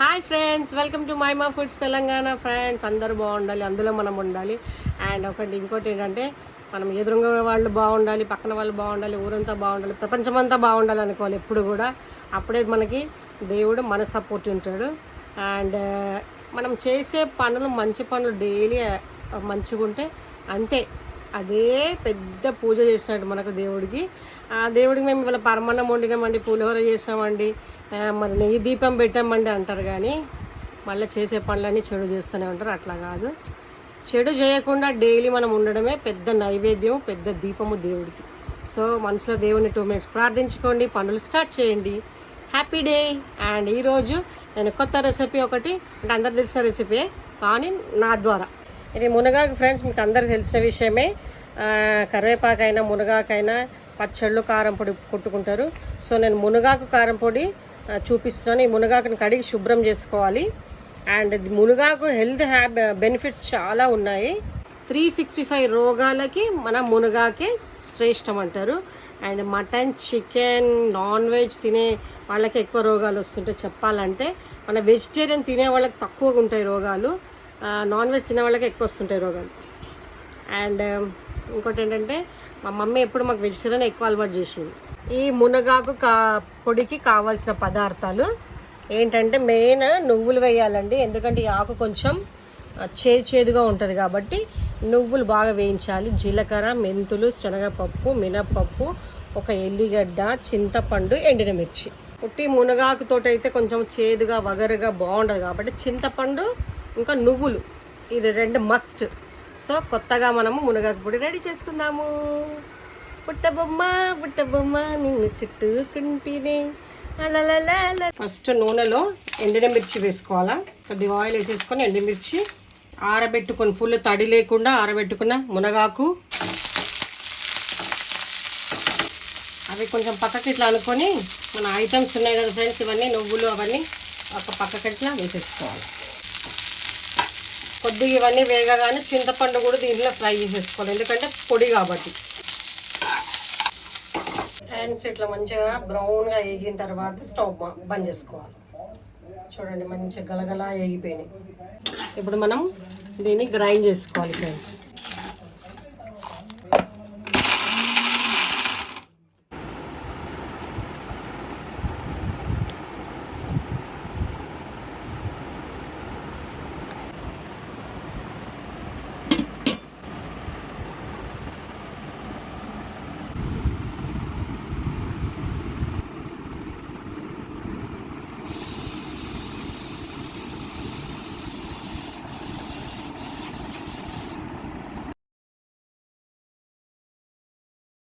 Hi friends welcome to my Maa foods Telangana friends అందరూ బాగుండాలి అందులో మనం ఉండాలి. అండ్ ఒకటి ఇంకోటి ఏంటంటే మనం ఎదురుగా వాళ్ళు బాగుండాలి పక్కన వాళ్ళు బాగుండాలి ఊరంతా బాగుండాలి ప్రపంచమంతా బాగుండాలి అనుకోవాలి ఎప్పుడు కూడా. అప్పుడే మనకి దేవుడు మన సపోర్ట్ ఉంటాడు. అండ్ uh, మనం చేసే పనులు మంచి పనులు డైలీ uh, మంచిగా ఉంటే అంతే. అదే పెద్ద పూజ చేసినట్టు మనకు దేవుడికి. ఆ దేవుడికి మేము ఇవాళ పరమాన్నం వండినామండి పులిహోర చేసినామండి మరి నెయ్యి దీపం పెట్టామండి అంటారు కానీ మళ్ళీ చేసే పనులన్నీ చెడు చేస్తూనే ఉంటారు అట్లా కాదు. చెడు చేయకుండా డైలీ మనం ఉండడమే పెద్ద నైవేద్యం పెద్ద దీపము దేవుడికి. సో మనసులో దేవుని టూ మినిట్స్ ప్రార్థించుకోండి పనులు స్టార్ట్ చేయండి. హ్యాపీ డే అండ్ ఈరోజు నేను కొత్త రెసిపీ ఒకటి అంటే అందరు తెలిసిన రెసిపీ కానీ నా ద్వారా. ఇది మునగాకు ఫ్రెండ్స్ మీకు అందరికి తెలిసిన విషయమే. కరివేపాకైనా మునగాకైనా పచ్చళ్ళు కారం పొడి కొట్టుకుంటారు. సో నేను మునగాకు కారం పొడి చూపిస్తున్నాను. ఈ మునగాకుని కడిగి శుభ్రం చేసుకోవాలి. అండ్ మునగాకు హెల్త్ హ్యాబ్ బెనిఫిట్స్ చాలా ఉన్నాయి. త్రీ సిక్స్టీ ఫైవ్ రోగాలకి మన మునగాకే శ్రేష్టం అంటారు. And mutton chicken non veg తినే వాళ్ళకి ఎక్కువ రోగాలు వస్తుంటాయి చెప్పాలంటే మన వెజిటేరియన్ తినే వాళ్ళకి తక్కువగా ఉంటాయి రోగాలు. నాన్ వెజ్ తినే వాళ్ళకి ఎక్కువ వస్తుంటాయి రోగాలు. అండ్ um, ఇంకోటి ఏంటంటే మా మమ్మీ ఎప్పుడు మాకు వెజిటేరియన్ ఎక్కువ అలవాటు చేసింది. ఈ మునగాకు కా పొడికి కావాల్సిన పదార్థాలు ఏంటంటే మెయిన్ నువ్వులు వేయాలండి. ఎందుకంటే ఈ ఆకు కొంచెం చేదు చేదుగా ఉంటుంది కాబట్టి నువ్వులు బాగా వేయించాలి. జీలకర్ర మెంతులు శనగపప్పు మినపప్పు ఒక ఎల్లిగడ్డ చింతపండు ఎండిన మిర్చి ఉట్టి మునగాకుతోటి అయితే కొంచెం చేదుగా వగరుగా బాగుండదు కాబట్టి చింతపండు ఇంకా నువ్వులు. ఇది రెండు మస్ట్ సో కొత్తగా మనము మునగాకు పొడి రెడీ చేసుకుందాము. పుట్టబొమ్మ పుట్టబొమ్మ నిన్ను చుట్టుకుంటేనే. ఫస్ట్ నూనెలో ఎండినమిర్చి వేసుకోవాలా? కొద్దిగా ఆయిల్ వేసేసుకొని ఎండిమిర్చి ఆరబెట్టుకొని ఫుల్ తడి లేకుండా ఆరబెట్టుకున్న మునగాకు. అవి కొంచెం పక్కకి ఇట్లా అనుకొని మన ఐటమ్స్ ఉన్నాయి కదా ఫ్రెండ్స్ ఇవన్నీ నువ్వులు అవన్నీ ఒక పక్కకి ఇట్లా వేసేసుకోవాలి. కొద్దిగా ఇవన్నీ వేగగానే చింతపండు కూడా దీంట్లో ఫ్రై చేసేసుకోవాలి. ఎందుకంటే పొడి కాబట్టి. హ్యాండ్స్ ఇట్లా మంచిగా బ్రౌన్గా వేగిన తర్వాత స్టవ్ బంద్ చేసుకోవాలి. చూడండి మంచిగా గలగలా వేగిపోయినాయి. ఇప్పుడు మనం దీన్ని గ్రైండ్ చేసుకోవాలి ఫ్రెండ్స్